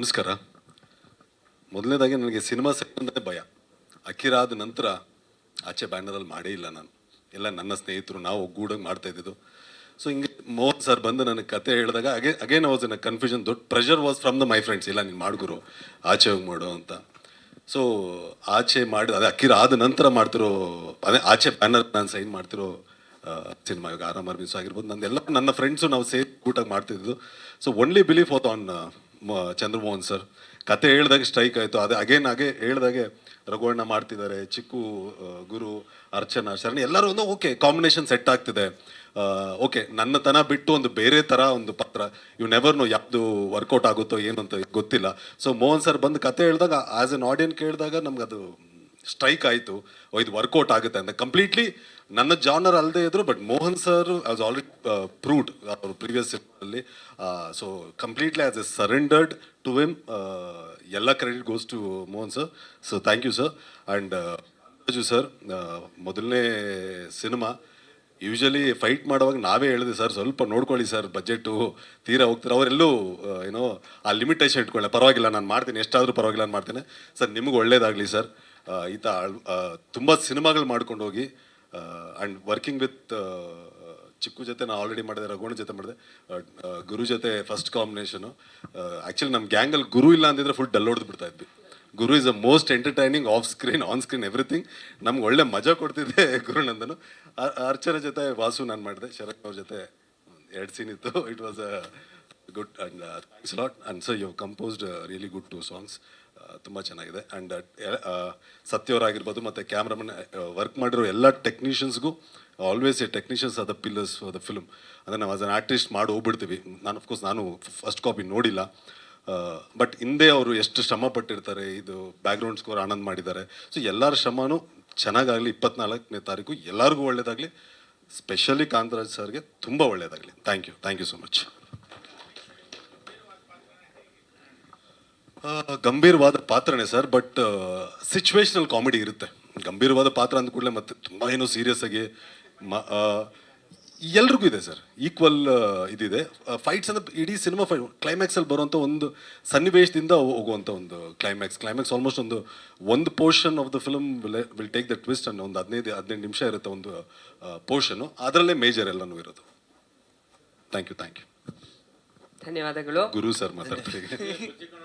ನಮಸ್ಕಾರ. ಮೊದಲನೇದಾಗಿ ನನಗೆ ಸಿನಿಮಾ ಅಂದರೆ ಭಯ. ಅಕ್ಕಿರಾದ ನಂತರ ಆಚೆ ಬ್ಯಾನರಲ್ಲಿ ಮಾಡೇ ಇಲ್ಲ ನಾನು. ಎಲ್ಲ ನನ್ನ ಸ್ನೇಹಿತರು, ನಾವು ಒಗ್ಗೂಡಂಗೆ ಮಾಡ್ತಾ ಇದ್ದಿದ್ದು. ಸೊ ಹಿಂಗೆ ಮೋಹನ್ ಸರ್ ಬಂದು ನನಗೆ ಕತೆ ಹೇಳಿದಾಗ, again again was in confusion ದೊಡ್ಡ pressure was from the my friends ಇಲ್ಲ, ನೀನು ಮಾಡ್ಗುರು. ಆಚೆ ಹೋಗಿ ಮಾಡು ಅಂತ. ಸೊ ಆಚೆ ಮಾಡಿ ಅದೇ ಅಕ್ಕಿರ ಆದ ನಂತರ ಮಾಡ್ತಿರೋ, ಅದೇ ಆಚೆ ಬ್ಯಾನರ್ ನಾನು ಸೈನ್ ಮಾಡ್ತಿರೋ ಸಿನಿಮಾ. ಇವಾಗ ಆರಾಮ್ ಅರ್ಮಿಸ್ ಆಗಿರ್ಬೋದು. ನಂದೆಲ್ಲ ನನ್ನ ಫ್ರೆಂಡ್ಸು ನಾವು ಸೇರಿ ಊಟ ಮಾಡ್ತಿದ್ದು ಸೊ ಓನ್ಲಿ ಬಿಲೀಫ್ ಹೋತ್ ಆನ್ ಚಂದ್ರಮೋಹನ್ ಸರ್. ಕತೆ ಹೇಳಿದಾಗ ಸ್ಟ್ರೈಕ್ ಆಯಿತು. ಅದೇ ಅಗೇನ್ ಹಾಗೆ ಹೇಳ್ದಾಗೆ ರಘುವಣ್ಣ ಮಾಡ್ತಿದ್ದಾರೆ. ಚಿಕ್ಕು ಗುರು, ಅರ್ಚನಾ, ಶರಣಿ ಎಲ್ಲರೂ ಒಂದು ಓಕೆ ಕಾಂಬಿನೇಷನ್ ಸೆಟ್ ಆಗ್ತಿದೆ. ಓಕೆ ನನ್ನ ತನ ಬಿಟ್ಟು ಒಂದು ಬೇರೆ ಥರ ಒಂದು ಪಾತ್ರ. ಯು ನೆವರ್ ನೋ ಯಾವುದು ವರ್ಕೌಟ್ ಆಗುತ್ತೋ ಏನು ಅಂತ ಗೊತ್ತಿಲ್ಲ. ಸೊ ಮೋಹನ್ ಸರ್ ಬಂದು ಕತೆ ಹೇಳಿದಾಗ ಆಸ್ ಎನ್ ಆಡಿಯನ್ ಕೇಳಿದಾಗ ನಮ್ಗೆ ಅದು ಸ್ಟ್ರೈಕ್ ಆಯಿತು. ಇದು ವರ್ಕೌಟ್ ಆಗುತ್ತೆ ಅಂತ. ಕಂಪ್ಲೀಟ್ಲಿ ನನ್ನ ಜಾನರ್ ಅಲ್ಲದೆ ಇದ್ರು but Mohan sir has already proved ಅವರು ಪ್ರೀವಿಯಸ್ ಅಲ್ಲಿ so completely as a surrendered to him ಎಲ್ಲ credit goes to Mohan sir so thank you sir and Raju sir ಮೊದಲನೇ ಸಿನಿಮಾ ಯೂಶಲಿ ಫೈಟ್ ಮಾಡುವಾಗ ನಾವೇ ಹೇಳಿದೆ ಸರ್ ಸ್ವಲ್ಪ ನೋಡ್ಕೊಳ್ಳಿ ಸರ್ ಬಜೆಟು ತೀರಾ ಹೋಗ್ತಾರೆ? ಅವರೆಲ್ಲೂ ಏನೋ, ಆ ಲಿಮಿಟೇಷನ್ ಇಟ್ಕೊಳ್ಳೆ, ಪರವಾಗಿಲ್ಲ, ನಾನು ಮಾಡ್ತೀನಿ, ಎಷ್ಟಾದರೂ ಪರವಾಗಿಲ್ಲ, ನಾನು ಮಾಡ್ತೇನೆ. ಸರ್ ನಿಮಗೆ ಒಳ್ಳೇದಾಗಲಿ ಸರ್ ಈತ ತುಂಬ ಸಿನಿಮಾಗಳು ಮಾಡ್ಕೊಂಡು ಹೋಗಿ ಆ್ಯಂಡ್ ವರ್ಕಿಂಗ್ ವಿತ್ ಚಿಕ್ಕು ಜೊತೆ ನಾನು ಆಲ್ರೆಡಿ ಮಾಡಿದೆ ರಘುವಣ ಜೊತೆ ಮಾಡಿದೆ ಗುರು ಜೊತೆ ಫಸ್ಟ್ ಕಾಂಬಿನೇಷನು ಆ್ಯಕ್ಚುಲಿ ನಮ್ಮ ಗ್ಯಾಂಗಲ್ಲಿ ಗುರು ಇಲ್ಲ ಅಂದಿದ್ರೆ ಫುಲ್ ಡಲ್ ಹೊಡೆದು ಬಿಡ್ತಾ ಇದ್ವಿ. Guru is a most entertaining off screen on screen everything ನಮ್ಗೆ ಒಳ್ಳೆ ಮಜಾ ಕೊಡ್ತಿದ್ದೆ ಗುರುನಂದನು ನಂದನು. ಅರ್ಚನ ಜೊತೆ ವಾಸು ನಾನು ಮಾಡಿದೆ, ಶರತ್ ಅವ್ರ ಜೊತೆ ಎರಡು ಸೀನ್ ಇತ್ತು. It was a good and thanks lot and so you composed really good two songs ತುಂಬ ಚೆನ್ನಾಗಿದೆ. ಆ್ಯಂಡ್ ಸತ್ಯವರಾಗಿರ್ಬೋದು ಮತ್ತು ಕ್ಯಾಮ್ರಾಮನ್ ವರ್ಕ್ ಮಾಡಿರೋ ಎಲ್ಲ ಟೆಕ್ನಿಷಿಯನ್ಸ್ಗೂ always a technicians are the pillars for the film ಅಂದರೆ ನಾವು ಆಸ್ ಅನ್ ಆರ್ಟಿಸ್ಟ್ ಮಾಡಿ ಹೋಗ್ಬಿಡ್ತೀವಿ. ನಾನು ಅಫ್ಕೋರ್ಸ್ ನಾನು ಫಸ್ಟ್ ಕಾಪಿ ನೋಡಿಲ್ಲ. ಬಟ್ ಹಿಂದೆ ಅವರು ಎಷ್ಟು ಶ್ರಮ ಪಟ್ಟಿರ್ತಾರೆ, ಇದು ಬ್ಯಾಕ್ಗ್ರೌಂಡ್ ಸ್ಕೋರ್ ಆನಂದ್ ಮಾಡಿದ್ದಾರೆ. ಸೊ ಎಲ್ಲರ ಶ್ರಮನೂ ಚೆನ್ನಾಗಾಗಲಿ, ಇಪ್ಪತ್ನಾಲ್ಕನೇ ತಾರೀಕು ಎಲ್ಲರಿಗೂ ಒಳ್ಳೆಯದಾಗಲಿ ಸ್ಪೆಷಲಿ ಕಾಂತರಾಜ್ ಸರ್ಗೆ ತುಂಬ ಒಳ್ಳೆಯದಾಗಲಿ thank you thank you so much ಗಂಭೀರವಾದ ಪಾತ್ರನೇ ಸರ್ ಬಟ್ ಸಿಚುವೇಶನಲ್ ಕಾಮಿಡಿ ಇರುತ್ತೆ. ಗಂಭೀರವಾದ ಪಾತ್ರ ಅಂದ ಕೂಡಲೇ ಮತ್ತೆ ತುಂಬ ಏನೋ ಸೀರಿಯಸ್ ಆಗಿ ಎಲ್ರಿಗೂ ಇದೆ ಸರ್. ಈಕ್ವಲ್ ಇದಿದೆ. ಫೈಟ್ಸ್ ಅಂದ್ರೆ ಇಡೀ ಸಿನಿಮಾ ಫೈಟ್ ಕ್ಲೈಮ್ಯಾಕ್ಸಲ್ಲಿ ಬರುವಂಥ ಒಂದು ಸನ್ನಿವೇಶದಿಂದ ಹೋಗುವಂಥ ಒಂದು ಕ್ಲೈಮ್ಯಾಕ್ಸ್ ಕ್ಲೈಮ್ಯಾಕ್ಸ್ ಆಲ್ಮೋಸ್ಟ್ ಒಂದು ಒಂದು portion of the film will take the twist ಅನ್ನೋ ಒಂದು ಹದಿನೈದು ಹದಿನೈದು ನಿಮಿಷ ಇರುತ್ತೆ ಒಂದು ಪೋರ್ಷನು ಅದರಲ್ಲೇ ಮೇಜರ್ ಎಲ್ಲನೂ ಇರೋದು. ಥ್ಯಾಂಕ್ ಯು ಥ್ಯಾಂಕ್ ಯು ಧನ್ಯವಾದಗಳು. ಗುರು ಸರ್ ಮಾತಾಡ್ತಾರೆ